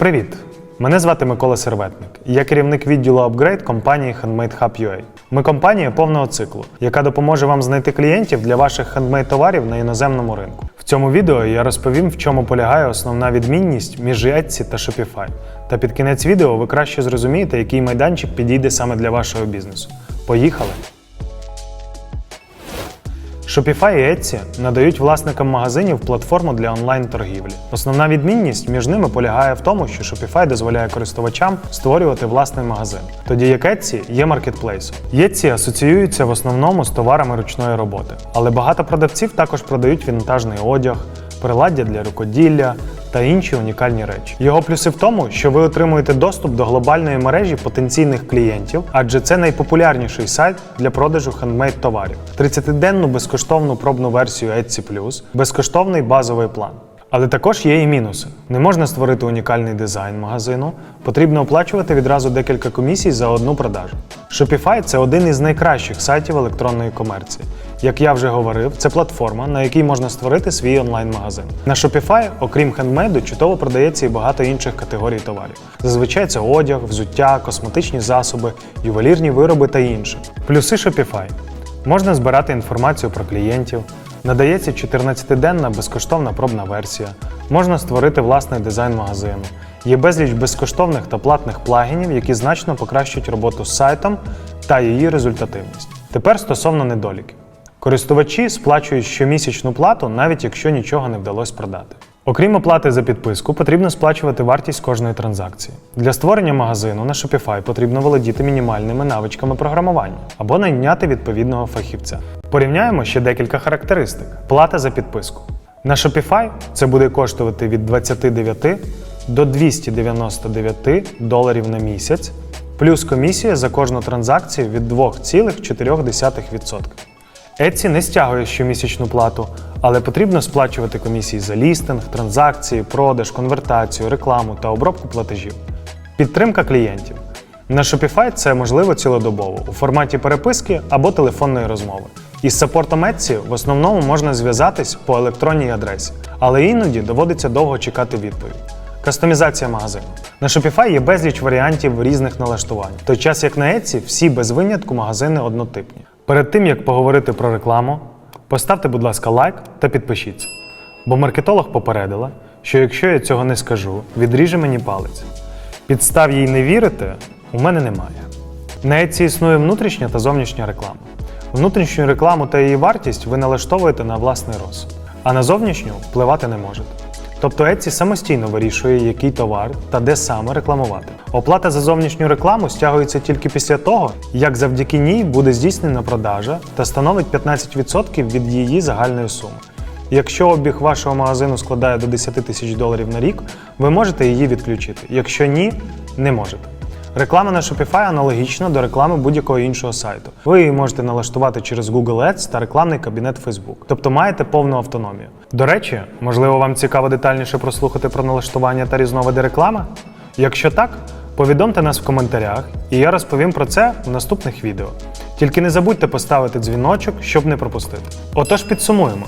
Привіт! Мене звати Микола Серветник. Я керівник відділу Upgrade компанії Handmade Hub UA. Ми компанія повного циклу, яка допоможе вам знайти клієнтів для ваших хендмейд товарів на іноземному ринку. В цьому відео я розповім, в чому полягає основна відмінність між Etsy та Shopify. Та під кінець відео ви краще зрозумієте, який майданчик підійде саме для вашого бізнесу. Поїхали! Shopify і Etsy надають власникам магазинів платформу для онлайн-торгівлі. Основна відмінність між ними полягає в тому, що Shopify дозволяє користувачам створювати власний магазин, тоді як Etsy є маркетплейсом. Etsy асоціюється в основному з товарами ручної роботи, але багато продавців також продають вінтажний одяг, приладдя для рукоділля та інші унікальні речі. Його плюси в тому, що ви отримуєте доступ до глобальної мережі потенційних клієнтів, адже це найпопулярніший сайт для продажу хендмейд товарів. 30-денну безкоштовну пробну версію Etsy+, безкоштовний базовий план. Але також є і мінуси. Не можна створити унікальний дизайн магазину, потрібно оплачувати відразу декілька комісій за одну продажу. Shopify – це один із найкращих сайтів електронної комерції. Як я вже говорив, це платформа, на якій можна створити свій онлайн-магазин. На Shopify, окрім хендмейду, чудово продається і багато інших категорій товарів. Зазвичай це одяг, взуття, косметичні засоби, ювелірні вироби та інше. Плюси Shopify. Можна збирати інформацію про клієнтів, надається 14-денна безкоштовна пробна версія, можна створити власний дизайн магазину. Є безліч безкоштовних та платних плагінів, які значно покращують роботу з сайтом та її результативність. Тепер стосовно недоліків. Користувачі сплачують щомісячну плату, навіть якщо нічого не вдалося продати. Окрім оплати за підписку, потрібно сплачувати вартість кожної транзакції. Для створення магазину на Shopify потрібно володіти мінімальними навичками програмування або найняти відповідного фахівця. Порівняємо ще декілька характеристик. Плата за підписку. На Shopify це буде коштувати від 29 до 299 доларів на місяць, плюс комісія за кожну транзакцію від 2,4%. Etsy не стягує щомісячну плату, але потрібно сплачувати комісії за лістинг, транзакції, продаж, конвертацію, рекламу та обробку платежів. Підтримка клієнтів. На Shopify це можливо цілодобово у форматі переписки або телефонної розмови. Із саппортом Etsy в основному можна зв'язатись по електронній адресі, але іноді доводиться довго чекати відповідь. Кастомізація магазину. На Shopify є безліч варіантів різних налаштувань, той час як на Etsy всі без винятку магазини однотипні. Перед тим як поговорити про рекламу, поставте, будь ласка, лайк та підпишіться. Бо маркетолог попередила, що якщо я цього не скажу, відріже мені палець. Підстав їй не вірити у мене немає. На Etsy існує внутрішня та зовнішня реклама. Внутрішню рекламу та її вартість ви налаштовуєте на власний розсуд, а на зовнішню впливати не можете. Тобто Etsy самостійно вирішує, який товар та де саме рекламувати. Оплата за зовнішню рекламу стягується тільки після того, як завдяки ній буде здійснена продажа та становить 15% від її загальної суми. Якщо обіг вашого магазину складає до 10 тисяч доларів на рік, ви можете її відключити. Якщо ні, не можете. Реклама на Shopify аналогічна до реклами будь-якого іншого сайту. Ви її можете налаштувати через Google Ads та рекламний кабінет Facebook, тобто маєте повну автономію. До речі, можливо, вам цікаво детальніше прослухати про налаштування та різновиди реклами? Якщо так, повідомте нас в коментарях, і я розповім про це в наступних відео. Тільки не забудьте поставити дзвіночок, щоб не пропустити. Отож, підсумуємо.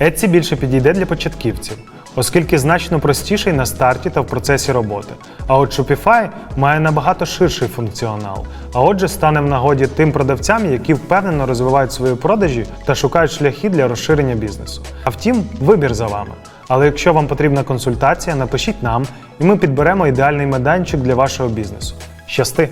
Etsy більше підійде для початківців, оскільки значно простіший на старті та в процесі роботи. А от Shopify має набагато ширший функціонал, а отже, стане в нагоді тим продавцям, які впевнено розвивають свої продажі та шукають шляхи для розширення бізнесу. А втім, вибір за вами. Але якщо вам потрібна консультація, напишіть нам, і ми підберемо ідеальний майданчик для вашого бізнесу. Щасти!